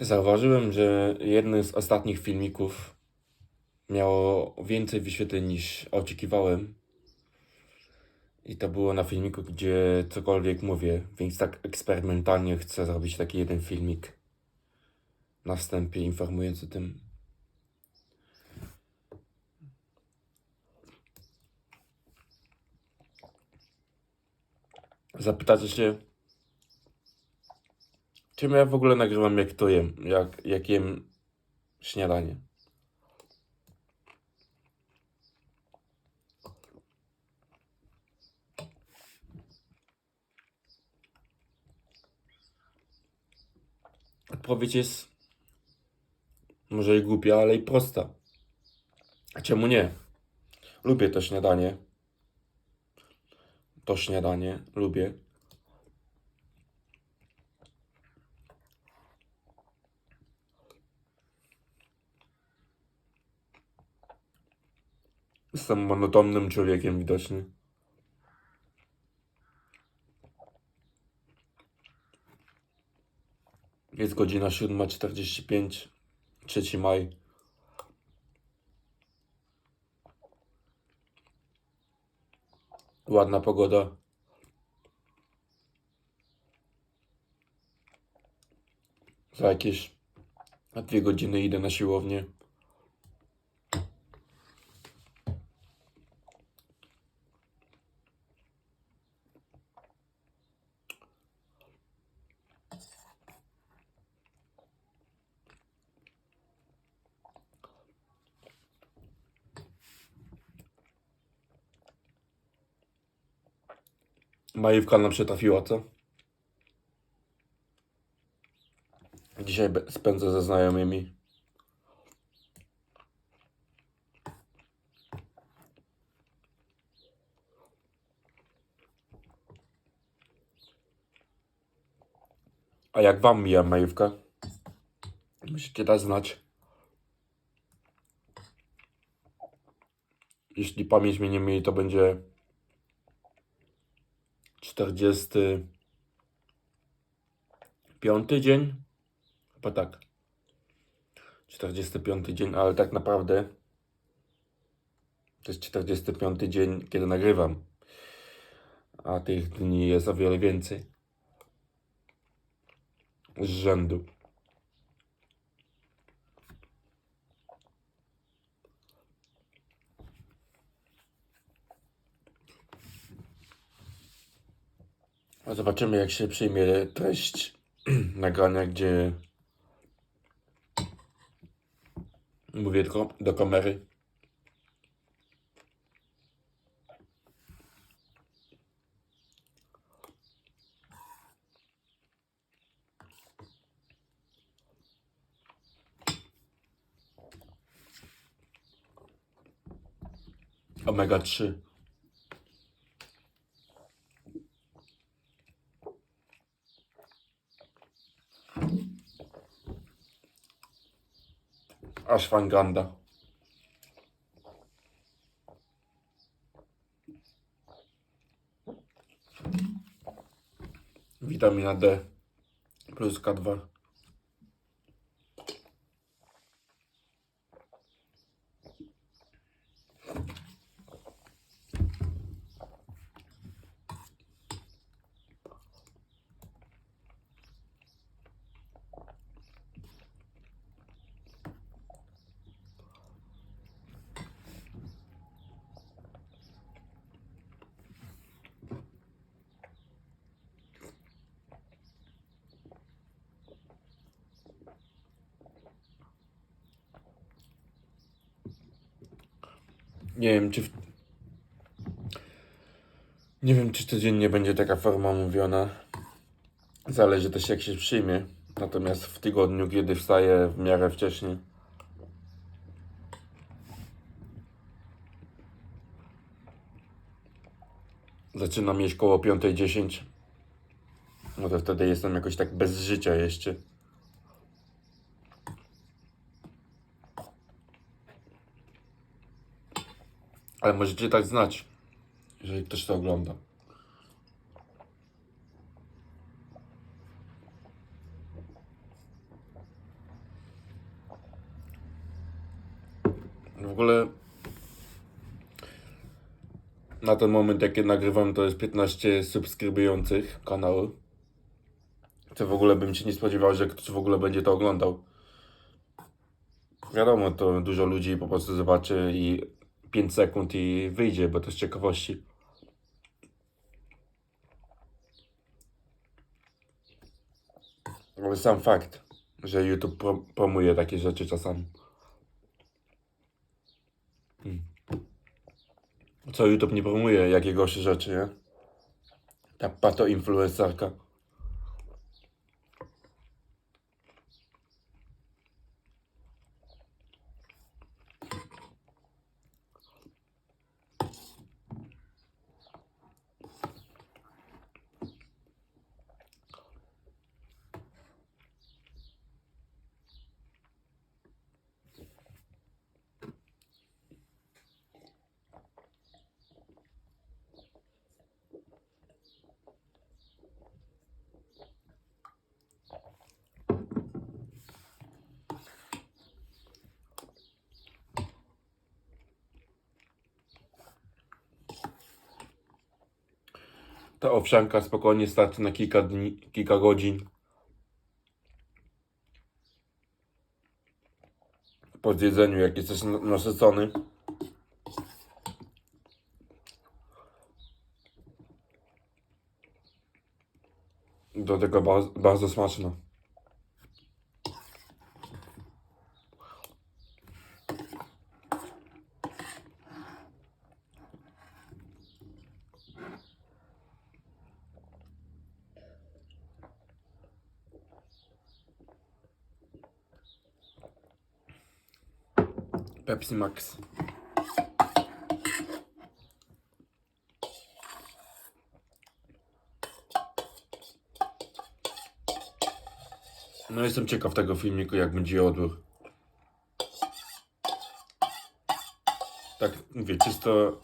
Zauważyłem, że jedny z ostatnich filmików miało więcej wyświetleń niż oczekiwałem. I to było na filmiku, gdzie cokolwiek mówię, więc tak eksperymentalnie chcę zrobić taki jeden filmik na wstępie informując o tym. Zapytacie się, czym ja w ogóle nagrywam, jak to jem, jak, jak jem śniadanie. Odpowiedź jest może i głupia, ale i prosta. Czemu nie? Lubię to śniadanie. To śniadanie lubię. Jestem monotonnym człowiekiem widocznie. Jest godzina 7.45, 3 maj. Ładna pogoda. Za jakieś dwie godziny idę na siłownię. Majówka nam przytrafiła, co? Dzisiaj spędzę ze znajomymi. A jak wam mija majówka? Musicie dać znać. Jeśli pamięć mnie nie myli, to będzie 45 dzień. Chyba tak. 45 dzień, ale tak naprawdę to jest 45 dzień, kiedy nagrywam. A tych dni jest o wiele więcej. Z rzędu. Zobaczymy, jak się przyjmie treść nagrania, gdzie mówię do, do kamery. Omega 3. Ashwagandha. Witamina D plus K2. Nie wiem, czy w... Nie wiem, czy codziennie będzie taka forma mówiona. Zależy też, jak się przyjmie. Natomiast w tygodniu, kiedy wstaję w miarę wcześnie, zaczynam jeść koło 5.10, no to wtedy jestem jakoś tak bez życia jeszcze. Ale możecie dać znać, jeżeli ktoś to ogląda. W ogóle na ten moment, jakie nagrywam, to jest 15 subskrybujących kanału. To w ogóle bym się nie spodziewał, że ktoś w ogóle będzie to oglądał. Wiadomo, to dużo ludzi po prostu zobaczy i 5 sekund i wyjdzie, bo to z ciekawości. Ale sam fakt, że YouTube pro promuje takie rzeczy czasami. Hmm. Co YouTube nie promuje jakiegoś rzeczy, nie? Ta pato influencerka. Ta owsianka spokojnie starczy na kilka dni, kilka godzin. Po zjedzeniu, jak jesteś na- nasycony. Do tego bardzo, bardzo smaczne. Pepsi Max. No jestem ciekaw tego filmiku, jak będzie odbiór. Tak mówię, czysto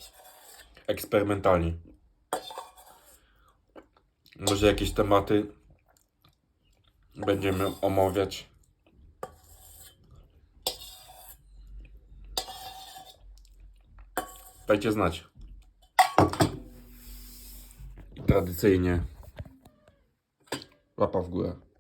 eksperymentalnie. Może jakieś tematy będziemy omawiać. Dajcie znać. I tradycyjnie łapa w górę.